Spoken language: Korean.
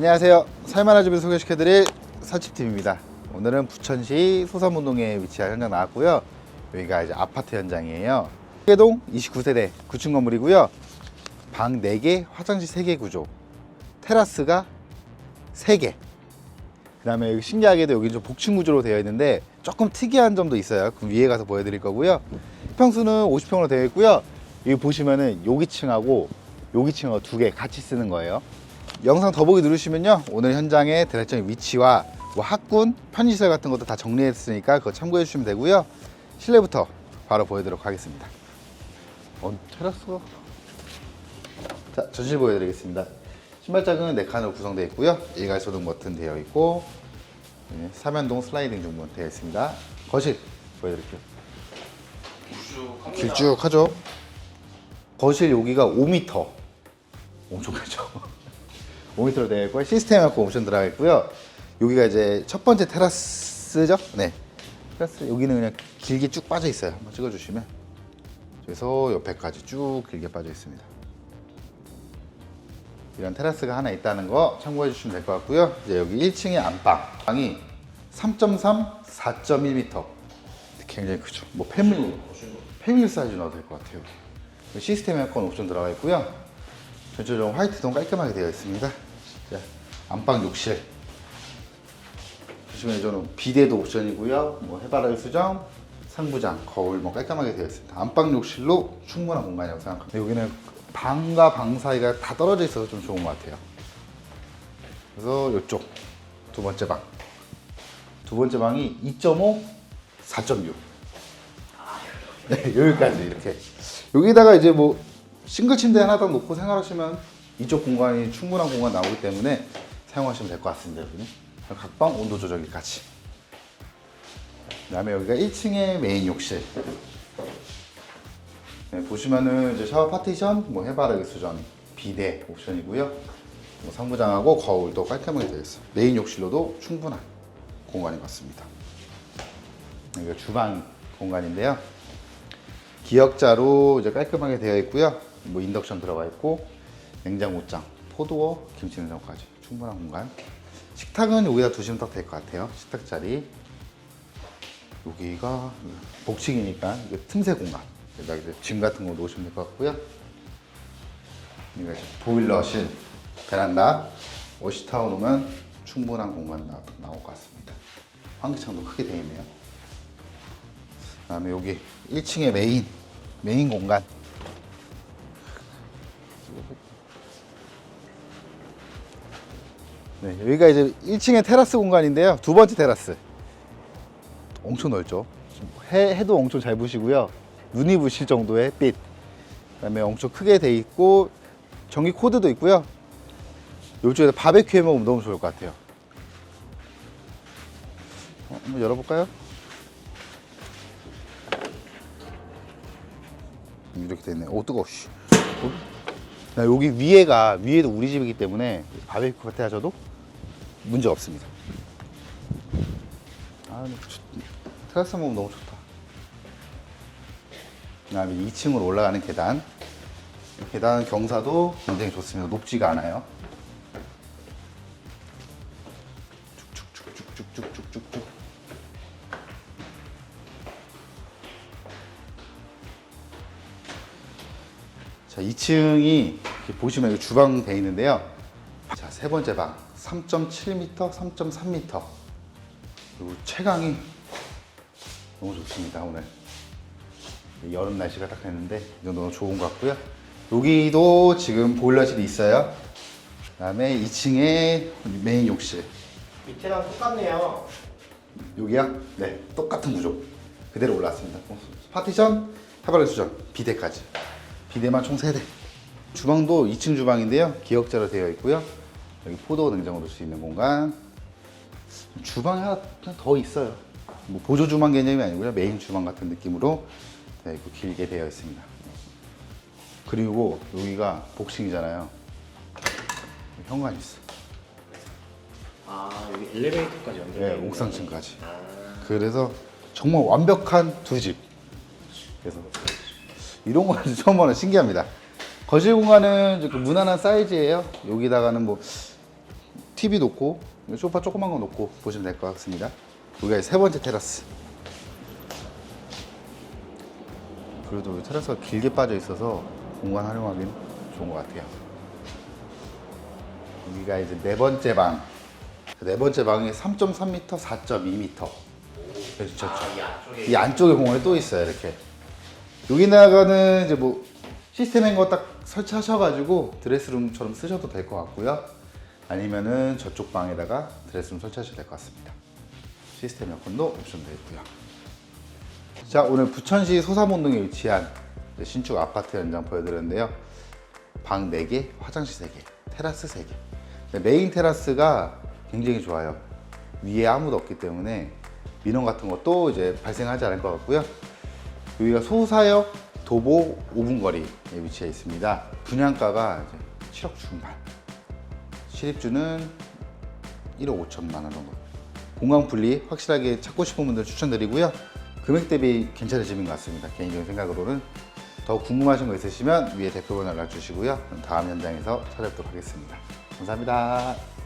안녕하세요. 살만한 집을 소개시켜드릴 사집팀입니다. 오늘은 부천시 소삼운동에 위치한 현장 나왔고요. 여기가 이제 아파트 현장이에요. 깨동 29세대 9층 건물이고요. 방 4개, 화장실 3개 구조. 테라스가 3개. 그 다음에 여기 신기하게도 여기 좀 복층 구조로 되어 있는데 조금 특이한 점도 있어요. 그 위에 가서 보여드릴 거고요. 평수는 50평으로 되어 있고요. 여기 보시면은 여기 층하고 여기 층하고 두 개 같이 쓰는 거예요. 영상 더보기 누르시면요. 오늘 현장의 대략적인 위치와 뭐 학군, 편의시설 같은 것도 다 정리했으니까 그거 참고해 주시면 되고요. 실내부터 바로 보여드리도록 하겠습니다. 어, 테라스가. 자, 전실 보여드리겠습니다. 신발장은 4칸으로 구성되어 있고요. 일괄 소등 버튼 되어 있고, 네, 사면동 슬라이딩 중문 되어 있습니다. 거실 보여드릴게요. 길쭉하죠? 거실 여기가 5m. 엄청 크죠? 5m로 되어 있고 시스템 갖고 옵션 들어가 있고요. 여기가 이제 첫 번째 테라스죠? 네. 테라스 여기는 그냥 길게 쭉 빠져 있어요. 한번 찍어주시면. 그래서 옆에까지 쭉 길게 빠져 있습니다. 이런 테라스가 하나 있다는 거 참고해 주시면 될 것 같고요. 이제 여기 1층의 안방. 방이 3.3, 4.1m. 굉장히 크죠. 뭐 패밀리, 패밀리 사이즈 넣어도 될 것 같아요. 시스템 에어컨 옵션 들어가 있고요. 전체적으로 화이트톤 깔끔하게 되어 있습니다. 자, 안방 욕실. 보시면 저는 비데도 옵션이고요. 뭐 해바라기 수정, 상부장, 거울 뭐 깔끔하게 되어 있습니다. 안방 욕실로 충분한 공간이라고 생각합니다. 여기는 방과 방 사이가 다 떨어져 있어서 좀 좋은 것 같아요. 그래서 이쪽 두 번째 방. 두 번째 방이 2.5, 4.6. 네, 여기까지 이렇게. 여기다가 이제 뭐 싱글 침대 하나 딱 놓고 생활하시면 이쪽 공간이 충분한 공간 나오기 때문에 사용하시면 될 것 같습니다. 여기는 각방 온도 조절기까지. 그 다음에 여기가 1층의 메인 욕실. 네, 보시면은 이제 샤워 파티션, 뭐 해바라기 수전, 비데 옵션이고요. 뭐 상부장하고 거울도 깔끔하게 되어 있어요. 메인 욕실로도 충분한 공간인 것 같습니다. 여기가 주방 공간인데요. 기역자로 이제 깔끔하게 되어 있고요. 뭐 인덕션 들어가 있고 냉장고장, 포도어, 김치 냉장고까지 충분한 공간. 식탁은 여기다 두시면 딱 될 것 같아요. 식탁 자리. 여기가 복층이니까 이게 틈새 공간. 여기다 이제 짐 같은 거 놓으시면 될 것 같고요. 이제 보일러실, 베란다, 워시타워 놓으면 충분한 공간 나, 나올 것 같습니다. 환기창도 크게 되어 있네요. 그 다음에 여기 1층의 메인 메인 공간. 네, 여기가 이제 1층의 테라스 공간인데요. 두 번째 테라스. 엄청 넓죠. 해, 해도 엄청 잘 부시고요. 눈이 부실 정도의 빛. 그다음에 엄청 크게 돼 있고 전기 코드도 있고요. 이쪽에서 바베큐 해 먹으면 너무 좋을 것 같아요. 어, 한번 열어볼까요? 이렇게 됐네. 오 뜨거워. 씨. 여기 위에가 위에도 우리 집이기 때문에 바베큐 같아 하셔도 문제 없습니다. 아, 테라스 먹으면 너무 좋다. 그다음에 2층으로 올라가는 계단. 계단 경사도 굉장히 좋습니다. 높지가 않아요. 쭉쭉쭉쭉쭉쭉쭉 자, 2층이 보시면 여기 주방 돼 있는데요. 자, 세 번째 방 3.7m, 3.3m. 그리고 채광이 너무 좋습니다, 오늘. 여름 날씨가 딱 됐는데 이거 너무 좋은 것 같고요. 여기도 지금 보일러실이 있어요. 그다음에 2층에 메인 욕실. 밑에랑 똑같네요. 여기야? 네, 똑같은 구조. 그대로 올라왔습니다. 어, 파티션, 타바레 수전, 비데까지. 비데만 총 3대. 주방도 2층 주방인데요. 기역자로 되어 있고요. 여기 포도 냉장고 넣을 수 있는 공간. 주방이 하나 더 있어요. 뭐 보조 주방 개념이 아니고요. 메인 주방 같은 느낌으로 네, 이거 길게 되어 있습니다. 그리고 여기가 복층이잖아요. 현관이 있어. 아 여기 엘리베이터까지 연결돼 네. 옥상층까지. 아, 그래서 정말 완벽한 두 집. 그래서 이런 거는 처음 보는 신기합니다. 거실 공간은 이제 그 무난한 사이즈예요. 여기다가는 뭐 TV 놓고 소파 조그만 거 놓고 보시면 될 것 같습니다. 여기가 세 번째 테라스. 그래도 이 테라스가 길게 빠져 있어서 공간 활용하기는 좋은 것 같아요. 여기가 이제 네 번째 방. 네 번째 방이 3.3m, 4.2m. 그렇죠. 이 안쪽에 이 안쪽에 공간이 또 있어요 이렇게 여기다가는 이제 뭐 시스템인 거딱 설치하셔가지고 드레스룸처럼 쓰셔도 될 것 같고요. 아니면은 저쪽 방에다가 드레스룸 설치하셔도 될 것 같습니다. 시스템 에어컨도 옵션 되어 있고요. 자 오늘 부천시 소사몬동에 위치한 신축 아파트 현장 보여드렸는데요. 방 4개, 화장실 3개, 테라스 3개. 근데 메인 테라스가 굉장히 좋아요. 위에 아무도 없기 때문에 민원 같은 것도 이제 발생하지 않을 것 같고요. 여기가 소사역 도보 5분 거리에 위치해 있습니다. 분양가가 이제 7억 중반. 실입주는 1억 5천만 원 정도. 공간 분리 확실하게 찾고 싶은 분들 추천드리고요. 금액 대비 집인 것 같습니다. 개인적인 생각으로는 더 궁금하신 거 있으시면 위에 대표번호 연락 주시고요. 다음 현장에서 찾아뵙도록 하겠습니다. 감사합니다.